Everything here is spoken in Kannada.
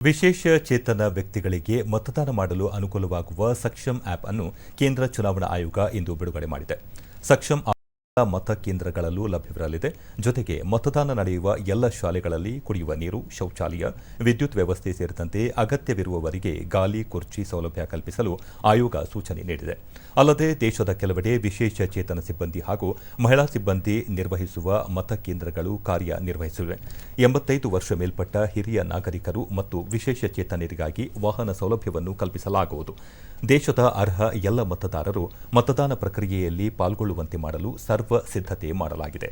ವಿಶೇಷ ಚೇತನ ವ್ಯಕ್ತಿಗಳಿಗೆ ಮತದಾನ ಮಾಡಲು ಅನುಕೂಲವಾಗುವ ಸಕ್ಷಮ್ ಆಪ್ ಅನ್ನು ಕೇಂದ್ರ ಚುನಾವಣಾ ಆಯೋಗ ಇಂದು ಬಿಡುಗಡೆ ಮಾಡಿದೆ. ಸಕ್ಷಮ್ ಮತಕೇಂದ್ರಗಳಲ್ಲೂ ಲಭ್ಯವಿರಲಿದೆ. ಜೊತೆಗೆ ಮತದಾನ ನಡೆಯುವ ಎಲ್ಲ ಶಾಲೆಗಳಲ್ಲಿ ಕುಡಿಯುವ ನೀರು, ಶೌಚಾಲಯ, ವಿದ್ಯುತ್ ವ್ಯವಸ್ಥೆ ಸೇರಿದಂತೆ ಅಗತ್ಯವಿರುವವರಿಗೆ ಗಾಲಿ, ಕುರ್ಚಿ ಸೌಲಭ್ಯ ಕಲ್ಪಿಸಲು ಆಯೋಗ ಸೂಚನೆ ನೀಡಿದೆ. ಅಲ್ಲದೆ ದೇಶದ ಕೆಲವೆಡೆ ವಿಶೇಷ ಚೇತನ ಸಿಬ್ಬಂದಿ ಹಾಗೂ ಮಹಿಳಾ ಸಿಬ್ಬಂದಿ ನಿರ್ವಹಿಸುವ ಮತಕೇಂದ್ರಗಳು ಕಾರ್ಯನಿರ್ವಹಿಸಿವೆ. ಎಂಬತ್ತೈದು ವರ್ಷ ಮೇಲ್ಪಟ್ಟ ಹಿರಿಯ ನಾಗರಿಕರು ಮತ್ತು ವಿಶೇಷ ಚೇತನರಿಗಾಗಿ ವಾಹನ ಸೌಲಭ್ಯವನ್ನು ಕಲ್ಪಿಸಲಾಗುವುದು. ದೇಶದ ಅರ್ಹ ಎಲ್ಲ ಮತದಾರರು ಮತದಾನ ಪ್ರಕ್ರಿಯೆಯಲ್ಲಿ ಪಾಲ್ಗೊಳ್ಳುವಂತೆ ಮಾಡಲು ಸಿದ್ಧತೆ ಮಾಡಲಾಗಿದೆ.